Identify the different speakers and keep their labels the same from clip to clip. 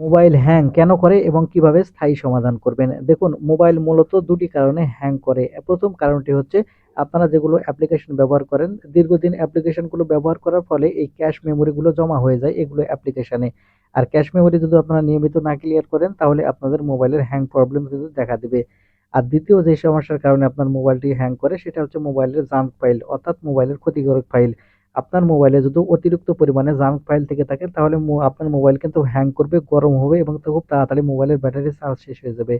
Speaker 1: Mobile hang কেন করে এবং কীভাবে স্থায়ী সমাধান করবেন? দেখুন, মোবাইল মূলত দুটি কারণে হ্যাং করে। প্রথম কারণটি হচ্ছে আপনারা যেগুলো অ্যাপ্লিকেশন ব্যবহার করেন, দীর্ঘদিন অ্যাপ্লিকেশনগুলো ব্যবহার করার ফলে এই ক্যাশ মেমোরিগুলো জমা হয়ে যায় এগুলো অ্যাপ্লিকেশানে। আর ক্যাশ মেমোরি যদি আপনারা নিয়মিত না ক্লিয়ার করেন, তাহলে আপনাদের মোবাইলের হ্যাং প্রবলেম কিন্তু দেখা দেবে। আর দ্বিতীয় যে সমস্যার কারণে আপনার মোবাইলটি হ্যাং করে, সেটা হচ্ছে মোবাইলের জাঙ্ক ফাইল, অর্থাৎ মোবাইলের ক্ষতিকারক ফাইল। আপনার মোবাইলে যদি অতিরিক্ত পরিমাণে জাঙ্ক ফাইল থেকে থাকে, তাহলে আপনার মোবাইল কিন্তু হ্যাং করবে, গরম হবে এবং খুব তাড়াতাড়ি মোবাইলের ব্যাটারি চার্জ শেষ হয়ে যাবে।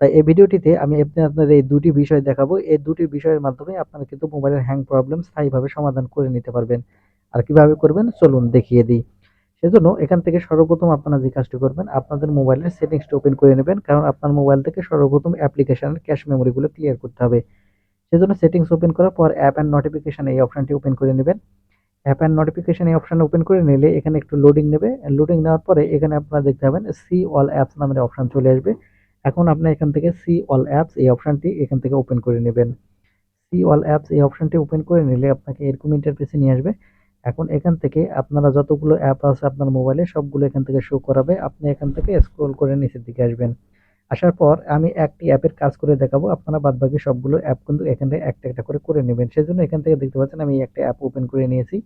Speaker 1: তাই এই ভিডিওটিতে আমি আপনি, আপনাদের এই দুটি বিষয় দেখাবো। এই দুটি বিষয়ের মাধ্যমে আপনারা কিন্তু মোবাইলের হ্যাং প্রবলেম স্থায়ীভাবে সমাধান করে নিতে পারবেন। আর কীভাবে করবেন? চলুন দেখিয়ে দিই। সেজন্য এখান থেকে সর্বপ্রথম আপনারা যে কাজটি করবেন, আপনাদের মোবাইলের সেটিংসটি ওপেন করে নেবেন, কারণ আপনার মোবাইল থেকে সর্বপ্রথম অ্যাপ্লিকেশনের ক্যাশ মেমোরিগুলো ক্লিয়ার করতে হবে। সেজন্য সেটিংস ওপেন করার পর অ্যাপ অ্যান্ড নোটিফিকেশন এই অপশনটি ওপেন করে নেবেন। অ্যাপ অ্যান্ড নোটিফিকেশন এই অপশন ওপেন করে নিলে এখানে একটু লোডিং নেবে। লোডিং নেওয়ার পরে এখানে আপনারা দেখতে পাবেন সি অল অ্যাপস নামের অপশান চলে আসবে। এখন আপনি এখান থেকে সি অল অ্যাপস এই অপশানটি এখান থেকে ওপেন করে নেবেন। সি অল অ্যাপস এই অপশনটি ওপেন করে নিলে আপনাকে এরকম ইন্টারফেসে নিয়ে আসবে। এখন এখান থেকে আপনারা যতগুলো অ্যাপ আছে আপনার মোবাইলে সবগুলো এখান থেকে শো করাবে। আপনি এখান থেকে স্ক্রল করে নিচের দিকে আসবেন। আসার পর আমি একটি অ্যাপের কাজ করে দেখাবো। আপনারা বাদবাকি সবগুলো অ্যাপ কিন্তু এখান থেকে একটা একটা করে করে নেবেন। সেজন্য এখান থেকে দেখতে পাচ্ছেন আমি একটা অ্যাপ ওপেন করে নিয়েছি।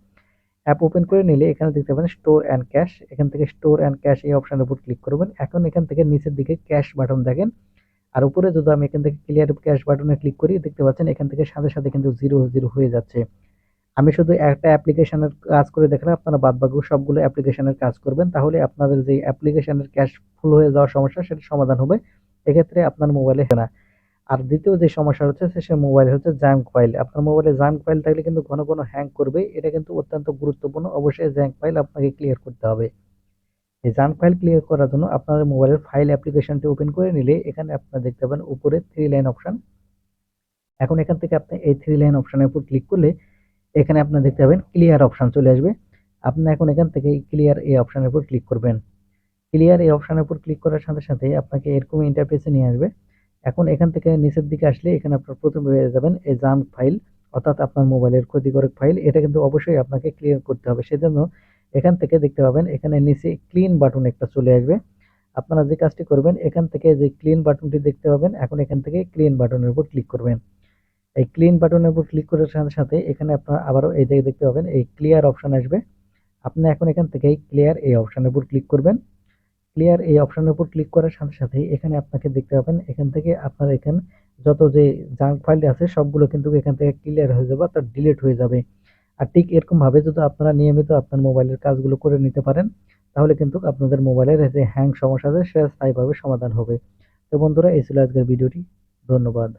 Speaker 1: অ্যাপ ওপেন করে নিলে এখানে দেখতে পাবেন স্টোর অ্যান্ড ক্যাশ। এখান থেকে স্টোর অ্যান্ড ক্যাশ এই অপশানের উপর ক্লিক করবেন। এখন এখান থেকে নিচের দিকে ক্যাশ বাটন দেখেন। আর উপরে যদি আমি এখান থেকে ক্লিয়ার ক্যাশ বাটনে ক্লিক করি, দেখতে পাচ্ছেন এখান থেকে সাথে সাথে কিন্তু জিরো জিরো হয়ে যাচ্ছে। আমি শুধু একটা অ্যাপ্লিকেশনের কাজ করে দেখলাম, আপনারা বাদ বাকি সবগুলো অ্যাপ্লিকেশনের কাজ করবেন, তাহলে আপনাদের যে অ্যাপ্লিকেশনের ক্যাশ ফুল হয়ে যাওয়ার সমস্যা সেটা সমাধান হবে। এক্ষেত্রে আপনার মোবাইলে না। আর দ্বিতীয় যে সমস্যা হচ্ছে, সে মোবাইল হচ্ছে জ্যাঙ্ক ফাইল আপনার মোবাইলে জ্যাঙ্ক ফাইল থাকলে কিন্তু ঘন ঘন হ্যাং করবে, এটা কিন্তু অত্যন্ত গুরুত্বপূর্ণ। অবশ্যই জ্যাঙ্ক ফাইল আপনাকে ক্লিয়ার করতে হবে। এই জাঙ্ক ফাইল ক্লিয়ার করার জন্য আপনার মোবাইলের ফাইল অ্যাপ্লিকেশনটি ওপেন করে নিলে এখানে আপনারা দেখতে পাবেন উপরে থ্রি লাইন অপশান এখন এখান থেকে আপনি এই থ্রি লাইন অপশানের উপর ক্লিক করলে এখানে আপনার দেখতে পাবেন ক্লিয়ার অপশান চলে আসবে। আপনি এখন এখান থেকে ক্লিয়ার এই অপশানের উপর ক্লিক করবেন। ক্লিয়ার এই অপশানের উপর ক্লিক করার সাথে সাথে আপনাকে এরকম ইন্টারফেসে নিয়ে আসবে। এখন এখান থেকে নিচের দিকে আসলে এখানে আপনার প্রথমে পেয়ে যাবেন এই জাঙ্ক ফাইল অর্থাৎ আপনার মোবাইলের ক্ষতিকারক ফাইল এটা কিন্তু অবশ্যই আপনাকে ক্লিয়ার করতে হবে। সেজন্য এখান থেকে দেখতে পাবেন, এখানে নিচে ক্লিন বাটন একটা চলে আসবে। আপনারা যে কাজটি করবেন, এখান থেকে যে ক্লিন বাটনটি দেখতে পাবেন, এখন এখান থেকে ক্লিন বাটনের উপর ক্লিক করবেন। এই ক্লিন বাটনের উপর ক্লিক করার সাথে সাথে এখানে আপনার আবারও এই দিকে দেখতে পাবেন, এই ক্লিয়ার অপশান আসবে। আপনি এখন এখান থেকে ক্লিয়ার এই অপশানের উপর ক্লিক করবেন। ক্লিয়ার এই অপশানের উপর ক্লিক করার সাথে সাথে এখানে আপনাকে দেখতে পাবেন, এখান থেকে আপনার এখানে যত যে জাঙ্ক ফাইল আছে সবগুলো কিন্তু এখান থেকে ক্লিয়ার হয়ে যাবে অর্থাৎ ডিলিট হয়ে যাবে। আর ঠিক এরকমভাবে যদি আপনারা নিয়মিত আপনার মোবাইলের কাজগুলো করে নিতে পারেন, তাহলে কিন্তু আপনাদের মোবাইলের যে হ্যাং সমস্যা আছে সেটা স্থায়ীভাবে সমাধান হবে। তো বন্ধুরা, এই ছিল আজকের ভিডিওটি। ধন্যবাদ।